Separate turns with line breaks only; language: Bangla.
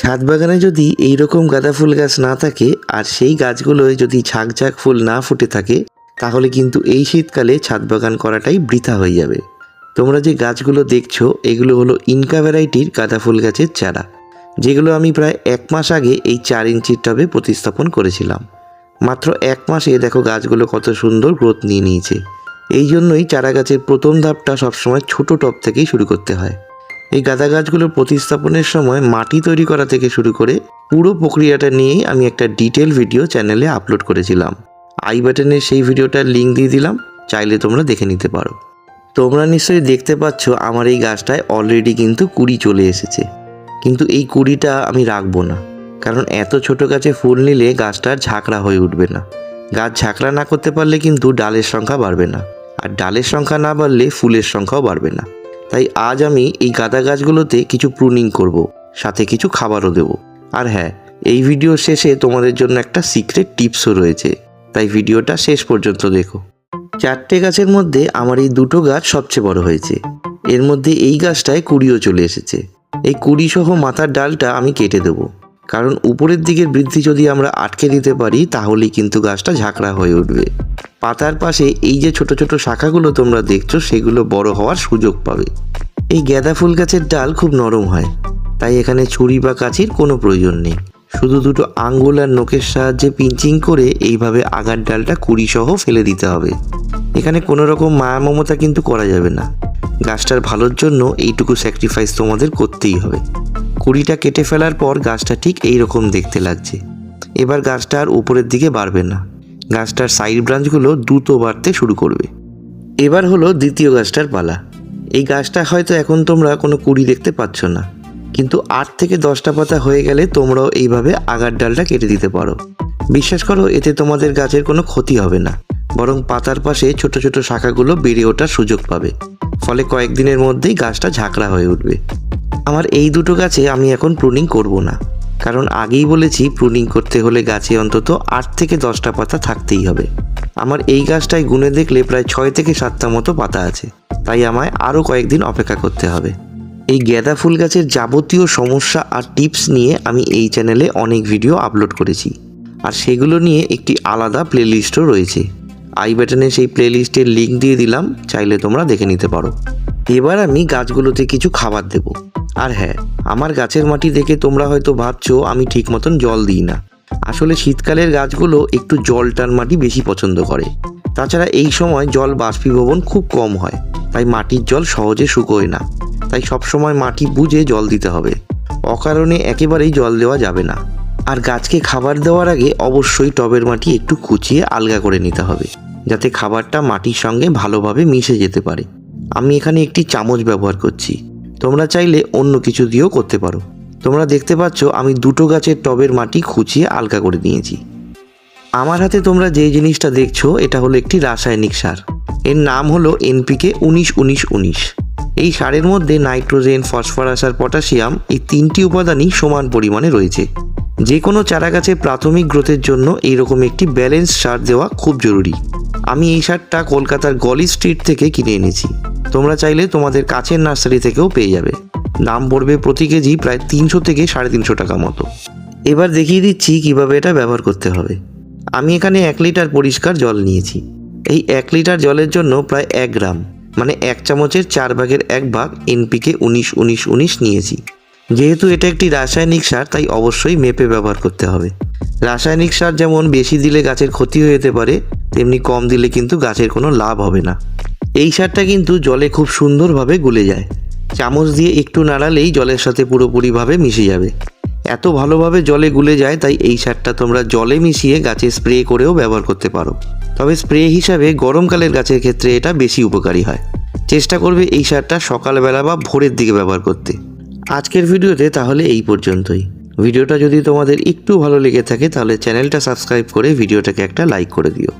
ছাদ বাগানে যদি এই রকম গাঁদা ফুল গাছ না থাকে আর সেই গাছগুলোয় যদি ঝাঁক ঝাঁক ফুল না ফুটে থাকে, তাহলে কিন্তু এই শীতকালে ছাদ বাগান করাটাই বৃথা হয়ে যাবে। তোমরা যে গাছগুলো দেখছ, এগুলো হলো ইনকা ভ্যারাইটির গাঁদা ফুল গাছের চারা, যেগুলো আমি প্রায় এক মাস আগে এই চার ইঞ্চির টবে প্রতিস্থাপন করেছিলাম। মাত্র এক মাসে দেখো গাছগুলো কত সুন্দর গ্রোথ নিয়ে নিয়েছে। এই জন্যই চারা গাছের প্রথম ধাপটা সবসময় ছোট টব থেকেই শুরু করতে হয়। এই গাঁদা গাছগুলো প্রতিস্থাপনের সময় মাটি তৈরি করা থেকে শুরু করে পুরো প্রক্রিয়াটা নিয়েই আমি একটা ডিটেল ভিডিও চ্যানেলে আপলোড করেছিলাম। আই বাটনে সেই ভিডিওটার লিঙ্ক দিয়ে দিলাম, চাইলে তোমরা দেখে নিতে পারো। তোমরা নিশ্চয়ই দেখতে পাচ্ছ আমার এই গাছটায় অলরেডি কিন্তু কুড়ি চলে এসেছে। কিন্তু এই কুড়িটা আমি রাখব না, কারণ এত ছোট গাছে ফুল নিলে গাছটার ঝাঁকড়া হয়ে উঠবে না। গাছ ঝাঁকড়া না করতে পারলে কিন্তু ডালের সংখ্যা বাড়বে না, আর ডালের সংখ্যা না বাড়লে ফুলের সংখ্যাও বাড়বে না। তাই আজ আমি এই গাঁদা গাছগুলোতে কিছু প্রুনিং করব, সাথে কিছু খাবারও দেব। আর হ্যাঁ এই ভিডিও শেষে তোমাদের জন্য একটা সিক্রেট টিপসও রয়েছে। তাই ভিডিওটা শেষ পর্যন্ত দেখো। চারটে গাছের মধ্যে আমার এই দুটো গাছ সবচেয়ে বড় হয়েছে। এর মধ্যে এই গাছটায় কুড়িও চলে এসেছে। এই কুড়ি সহ মাথার ডালটা আমি কেটে দেবো। কারণ উপরের দিকের বৃদ্ধি যদি আমরা আটকে দিতে পারি, তাহলেই কিন্তু গাছটা ঝাঁকড়া হয়ে উঠবে। পাতার পাশে এই যে ছোট ছোট শাখাগুলো তোমরা দেখছ, সেগুলো বড় হওয়ার সুযোগ পাবে। এই গাঁদা ফুল গাছের ডাল খুব নরম হয়, তাই এখানে ছুরি বা কাছির কোনো প্রয়োজন নেই। শুধু দুটো আঙ্গুল আর নখের সাহায্যে পিঞ্চিং করে এইভাবে আগার ডালটা কুড়ি সহ ফেলে দিতে হবে। এখানে কোনো রকম মায়া মমতা কিন্তু করা যাবে না। গাছটার ভালোর জন্য এইটুকু স্যাক্রিফাইস তোমাদের করতেই হবে। কুড়িটা কেটে ফেলার পর গাছটা ঠিক এই রকম দেখতে লাগছে। এবার গাছটা আর উপরের দিকে বাড়বে না। গাছটার সাইড ব্রাঞ্চগুলো দ্রুত বাড়তে শুরু করবে। এবার হলো দ্বিতীয় গাছটার পালা। এই গাছটা হয়তো এখন তোমরা কোনো কুড়ি দেখতে পাচ্ছ না। কিন্তু আট থেকে দশটা পাতা হয়ে গেলে তোমরাও এইভাবে আগার ডালটা কেটে দিতে পারো। বিশ্বাস করো, এতে তোমাদের গাছের কোনো ক্ষতি হবে না। বরং পাতার পাশে ছোট ছোট শাখাগুলো বেড়ে ওঠার সুযোগ পাবে। ফলে কয়েকদিনের মধ্যেই গাছটা ঝাঁকড়া হয়ে উঠবে। আমার এই দুটো গাছে আমি এখন প্রুনিং করব না। কারণ আগেই বলেছি প্রুনিং করতে হলে গাছে অন্তত আট থেকে দশটা পাতা থাকতেই হবে। আমার এই গাছটায় গুনে দেখলে প্রায় ছয় থেকে সাতটা মতো পাতা আছে। তাই আমায় আরও কয়েকদিন অপেক্ষা করতে হবে। এই গাঁদা ফুল গাছের যাবতীয় সমস্যা আর টিপস নিয়ে আমি এই চ্যানেলে অনেক ভিডিও আপলোড করেছি। আর সেগুলো নিয়ে একটি আলাদা প্লেলিস্টও রয়েছে। আই বাটনে সেই প্লেলিস্টের লিঙ্ক দিয়ে দিলাম, চাইলে তোমরা দেখে নিতে পারো। এবার আমি গাছগুলোতে কিছু খাবার দেব। আর হ্যাঁ আমার গাছের মাটি দেখে তোমরা হয়তো ভাবছ, আমি ঠিক মতন জল দিই না। আসলে শীতকালের গাছগুলো একটু জল টান মাটি বেশি পছন্দ করে। তাছাড়া এই সময় জল বাষ্পীভবন খুব কম হয়, তাই মাটির জল সহজে শুকোয় না। তাই সবসময় মাটি বুঝে জল দিতে হবে। অকারণে একেবারেই জল দেওয়া যাবে না। আর গাছকে খাবার দেওয়ার আগে অবশ্যই টবের মাটি একটু কুচিয়ে আলগা করে নিতে হবে, যাতে খাবারটা মাটির সঙ্গে ভালোভাবে মিশে যেতে পারে। আমি এখানে একটি চামচ ব্যবহার করছি। তোমরা চাইলে অন্য কিছু দিয়েও করতে পারো। তোমরা দেখতে পাচ্ছ, আমি দুটো গাছের টবের মাটি খুঁচিয়ে আলগা করে নিয়েছি। আমার হাতে তোমরা যে জিনিসটা দেখছ, এটা হলো একটি রাসায়নিক সার। এর নাম হলো এনপিকে উনিশ উনিশ উনিশ। এই সারের মধ্যে নাইট্রোজেন, ফসফরাস আর পটাশিয়াম এই তিনটি উপাদানই সমান পরিমাণে রয়েছে। যে কোনো চারা গাছের প্রাথমিক গ্রোথের জন্য এইরকম একটি ব্যালেন্স সার দেওয়া খুব জরুরি। আমি এই সারটা কলকাতার গলি স্ট্রিট থেকে কিনে এনেছি। তোমরা চাইলে তোমাদের কাছের নার্সারি থেকেও পেয়ে যাবে। দাম পড়বে প্রতি কেজি প্রায় তিনশো থেকে সাড়ে তিনশো টাকা মতো। এবার দেখিয়ে দিচ্ছি কীভাবে এটা ব্যবহার করতে হবে। আমি এখানে এক লিটার পরিষ্কার জল নিয়েছি। এই এক লিটার জলের জন্য প্রায় এক গ্রাম মানে এক চামচের চার ভাগের এক ভাগ এনপিকে উনিশ উনিশ উনিশ নিয়েছি। যেহেতু এটা একটি রাসায়নিক সার, তাই অবশ্যই মেপে ব্যবহার করতে হবে। রাসায়নিক সার যেমন বেশি দিলে গাছের ক্ষতি হয়ে যেতে পারে তেমনি কম দিলে কিন্তু গাছের কোনো লাভ হবে না। এই সারটা কিন্তু জলে খুব সুন্দরভাবে গুলে যায়। চামচ দিয়ে একটু নাড়ালেই জলের সাথে পুরোপুরিভাবে মিশে যাবে। এত ভালোভাবে জলে গুলে যায়, তাই এই সারটা তোমরা জলে মিশিয়ে গাছে স্প্রে করেও ব্যবহার করতে পারো। তবে স্প্রে হিসাবে গরমকালের গাছের ক্ষেত্রে এটা বেশি উপকারী হয়। চেষ্টা করবে এই সারটা সকালবেলা বা ভোরের দিকে ব্যবহার করতে। আজকের ভিডিওতে তাহলে এই পর্যন্তই। ভিডিওটা যদি তোমাদের একটু ভালো লেগে থাকে, তাহলে চ্যানেলটা সাবস্ক্রাইব করে ভিডিওটাকে একটা লাইক করে দিও।